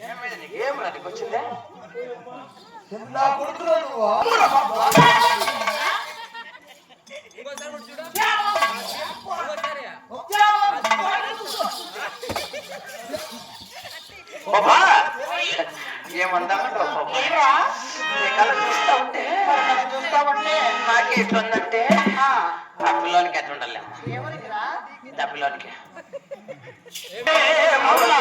ఏం నాకు వచ్చిందా నా కొడుకులో నువ్వు చూస్తా ఉంటే చూస్తా ఉంటే నాకు ఎట్లుందంటే ఆ పిల్లోనికి. ఎట్లుండాలి డబ్బులోనికి ఎవరికిరా